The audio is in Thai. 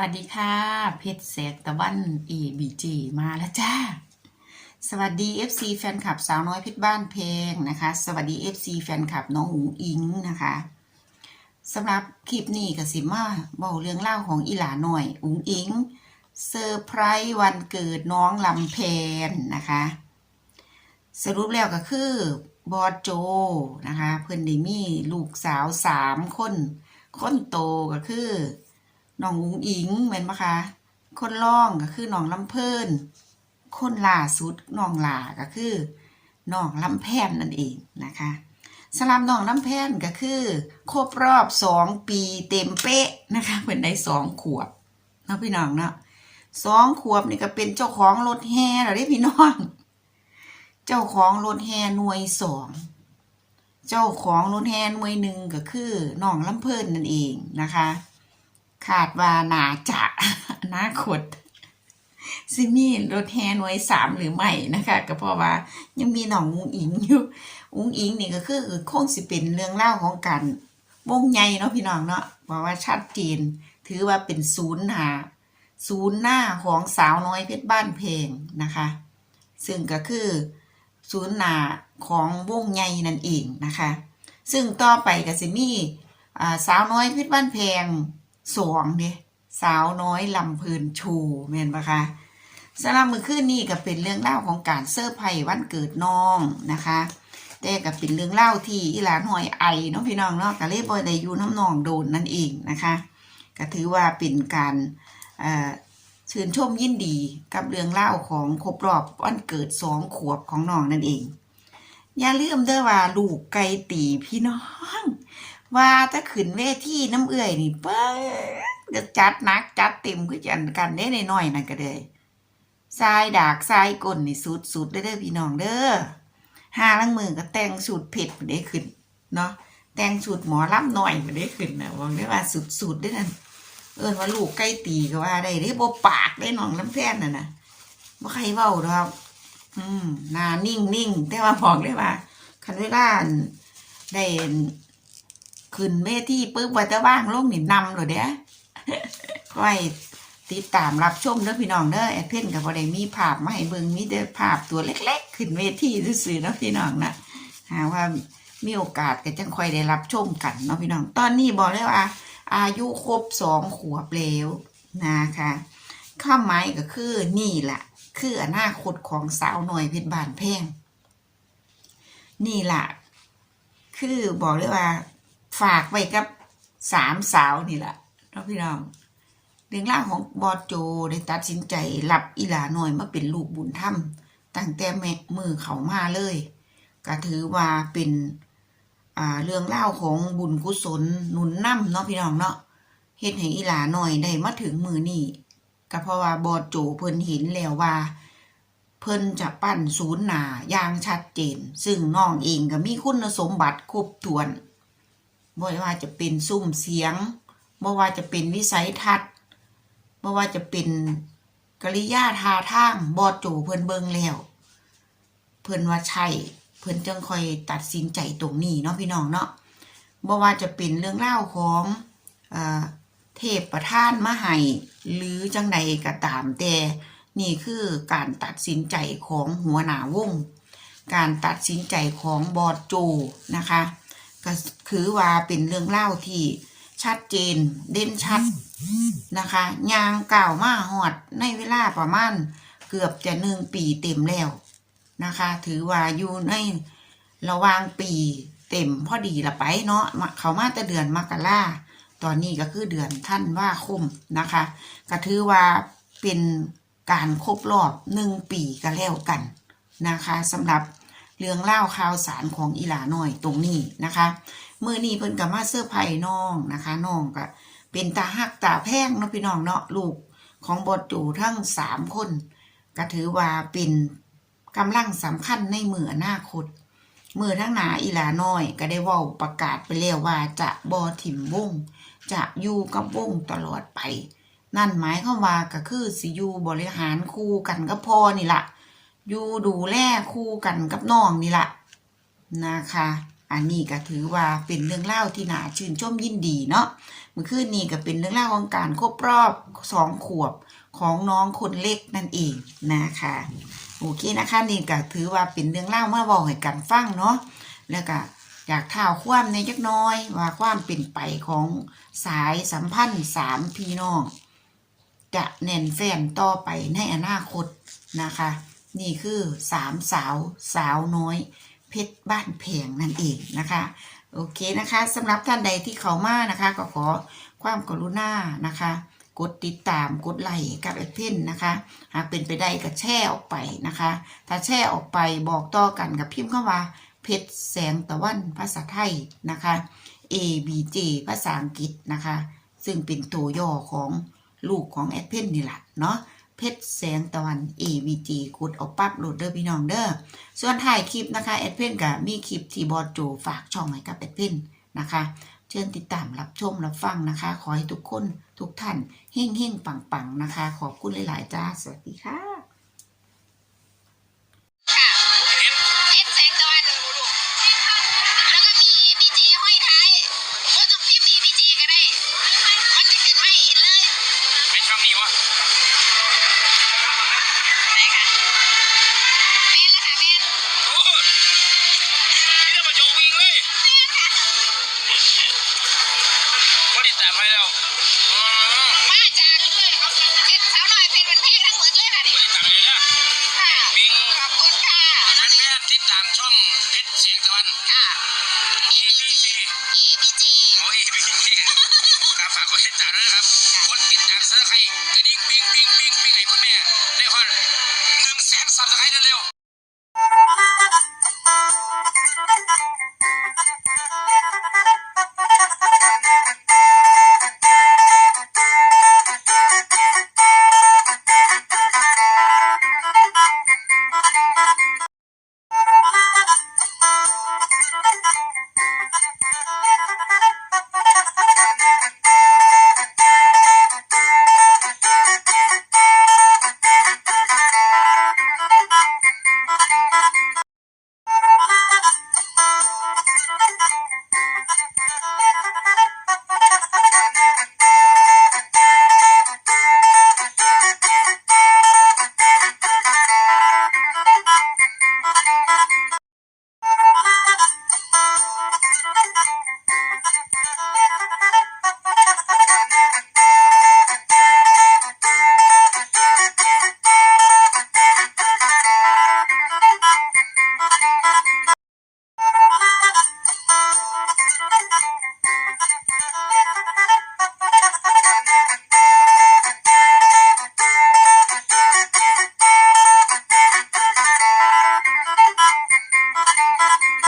วัสดีค่ะ เพชรแสกตะวัน ABG มาแล้วจ้า สวัสดี FC แฟนคลับสาวน้อยเพชรบ้านเพลงนะคะ สวัสดี FC แฟนคลับน้องอุ๋งอิงนะคะสำหรับคลิปนี้ก็สิมาเบาเรื่องเล่าของอีหลาหน่อยอุ๋งอิงเซอร์ไพรส์วันเกิดน้องลำเพนนะคะ สรุปแล้วก็คือบอโจนะคะ เพื่อนได้มีลูกสาวสามคน คนโตก็คือ น้องอุ๋งอิงแม่นปะคะคนร้องก็คือน้องลำเพิ่นคนล่าสุดน้องหลาก็คือน้องลำแพนนั่นเองนะคะสำหรับน้องลำแพนก็คือ ครบรอบสองปีเต็มเป๊ะนะคะเป็นได้สองขวบเนาะพี่น้องเนาะสองขวบนี่ก็เป็นเจ้าของรถแห่แล้วเด้พี่น้อง เจ้าของรถแห่หน่วยสองเจ้าของรถแห่หน่วยหนึ่งก็คือน้องลำเพิ่นนั่นเองนะคะ คาดว่านาจะอนาคตซิมีรถแฮหน่วยสามหรือไม่นะคะ ก็เพราะว่ายังมีหนองอุ้งอิงอยู่อุ้งอิงนี่ก็คือคงสิเป็นเรื่องเล่าของการวงใหญ่เนาะพี่น้องเนาะบอกว่าชัดเจนถือว่าเป็นศูนย์หาศูนย์หน้าของสาวน้อยเพชรบ้านเพลงนะคะ ซึ่งก็คือศูนย์หน้าของวงใหญ่นั่นเองนะคะ ซึ่งต่อไปก็สิมี่สาวน้อยเพชรบ้านเพลง สวงเนี่ยสาวน้อยลำเพลินชูแม่นปะคะสำหรับมือคืนนี้ก็เป็นเรื่องเล่าของการเซอร์ไพรส์วันเกิดน้องนะคะ แต่ก็เป็นเรื่องเล่าที่อีหลานหอยไอเนาะพี่น้องเนาะก็เลยบอยได้ยูน้ำนองโดนนั่นเองนะคะก็ถือว่าเป็นการเอ่อชื่นชมยินดีกับเรื่องเล่าของครบรอบวันเกิดสองขวบของน้องนั่นเอง อย่าลืมเด้อว่าลูกไก่ตีพี่น้อง ว่าถ้าขึ้นเวทีน้ำเอื่อยนี่เปิ้ลจะจัดนักจัดเต็มคือจันกันได้ในน้อยนั่นก็เลยทรายดากทรายก้นนี่สุดสุดเด้อเด้อพี่น้องเด้อห้าลังมือก็แต่งสูตรเผ็ดมาได้ขึ้นเนาะแต่งสูตรหมอลำหน่อยมาได้ขึ้นนะบอกได้ว่าสุดสุดได้นั่นเอินว่าลูกใกล้ตีก็ว่าได้ได้บ่ปากได้น้องลำแพนน่ะนะบ่ใครเว้าดอกอืมนานิ่งนิ่งแต่ว่าบอกได้ว่าคันเวลาอั่นได้ ขึ้นเวทีปึ๊บว่าจะว่างลงนี่นำเลยเด้อก็ให้ติดตามรับชมเด้อพี่น้องเด้อแอดเพ่นกับบ่ไดมีภาพมาให้เบิ่งมีแต่ภาพตัวเล็ก ๆ ขึ้นเวทีซื่อๆเนาะพี่น้องนะหาว่ามีโอกาสก็จังค่อยได้รับชมกันเนาะพี่น้อง ตอนนี้บอกเลยว่าอายุครบสองขวบแล้วนะคะข้ามหมายก็คือนี่แหละคืออนาคตของสาวหน่อยเพชรบานแพงนี่แหละคือบอกเลยว่า ฝากไว้กับสามสาวนี่แหละเนาะพี่น้องเรื่องราวของบอโจได้ตัดสินใจรับอีหลาหน่อยมาเป็นลูกบุญธรรมตั้งแต่แม่มือเขามาเลยก็ถือว่าเป็นเรื่องเล่าของบุญกุศลหนุนนำเนาะพี่น้องเนาะเฮ็ดให้อีหลาหน่อยได้มาถึงมือนี่ก็เพราะว่าบอโจเพิ่นเห็นแล้วว่า เพิ่นจะปั้นศูนย์หนาอย่างชัดเจน ซึ่งน้องเองก็มีคุณสมบัติครบถ้วน บ่ว่าจะเป็นซุ้มเสียงบ่ว่าจะเป็นวิสัยทัศน์บ่ว่าจะเป็นกริยาท่าทางบอดโจเพิ่นเบิงแล้ว เพิ่นว่าใช่เพิ่นจึงค่อยตัดสินใจตรงนี้เนาะพี่น้องเนาะบ่ว่าจะเป็นเรื่องเล่าของเอเทพประธานมาให้หรือจังใดก็ตามแต่นี่คือการตัดสินใจของหัวหน้าวง การตัดสินใจของบอดโจนะคะ ก็คือว่าเป็นเรื่องเล่าวที่ชัดเจนเด่นชัดนะคะยางเก่าวมาหอดในเวลาประมาณเกือบจะหนึ่งปีเต็มแล้วนะคะ ถือว่าอยู่ในระหว่างปีเต็มพอดีละไปเนาะมาเขามาแต่เดือนมกราตอนนี้ก็คือเดือนท่านว่าคมนะคะก็ถือว่าเป็นการครบรอบหนึ่งปีก็แล้วกันนะคะสำหรับ เรื่องเล่าข่าวสารของอีหลาหน่อยตรงนี้นะคะเมื่อนี้เพิ่นกับมาเสื้อไผ่น้องนะคะน้องก็เป็นตาหักตาแพงเนาะพี่น้องเนาะลูกของบอดจูทั้งสามคนก็ถือว่าเป็นกำลังสำคัญในมืออนาคตมือทั้งหนาอีหลาน้อยก็ได้ว่าประกาศไปแล้วว่าจะบอถิ่มวงจะอยู่กับวงตลอดไป นั่นหมายความว่าก็คือสิอยู่บริหารคู่กันกับพอนี่ละ อยู่ดูแลคู่กันกับน้องนี่แหละนะคะ อันนี้ก็ถือว่าเป็นเรื่องเล่าที่น่าชื่นชมยินดีเนาะเมื่อคืนนี้ก็เป็นเรื่องเล่าของการครบรอบสองขวบของน้องคนเล็กนั่นเองนะคะโอเคนะคะนี่ก็ถือว่าเป็นเรื่องเล่ามาบอกให้กันฟังเนาะแล้วก็อยากท่าวความในจักน้อยว่าความเป็นไปของสายสัมพันธ์สามพี่น้อง จะแน่นแฟนต่อไปในอนาคตนะคะ นี่คือสามสาวสาวน้อย เพชรบ้านแพงนั่นเองนะคะ โอเคนะคะสำหรับท่านใดที่เขามานะคะ ก็ขอความกรุณานะคะ กดติดตามกดไลค์กับแอดเพนนะคะหากเป็นไปได้ก็แช่ออกไปนะคะ ถ้าแช่ออกไปบอกต่อกันกับพิมพ์เข้ามาเพชรแสงตะวันภาษาไทยนะคะ A B J ภาษาอังกฤษนะคะ ซึ่งเป็นตัวย่อของลูกของแอดเพนนี่แหละเนาะ เพชรแสงตะวัน AVG กดเอาปั๊บโหลดเด้อพี่น้องเด้อส่วนถ่ายคลิปนะคะแอดเพนกับมีคลิปที่บอสโจฝากช่องให้กับแอดเพนนะคะ เชิญติดตามรับชมรับฟังนะคะ ขอให้ทุกคนทุกท่านเฮ่งเฮ่งปังปังนะคะ ขอบคุณหลาย ๆ จ้า สวัสดีค่ะ ช่องเพชรเสียงตะวัน ค่ะ ABC APJ โอ้ย ABC ครับฝากกดติดตามด้วยนะครับกดติดตามซับสไครกระดิ่งปิ้งปิ้งปิ้งปิ้งให้คุณแม่ได้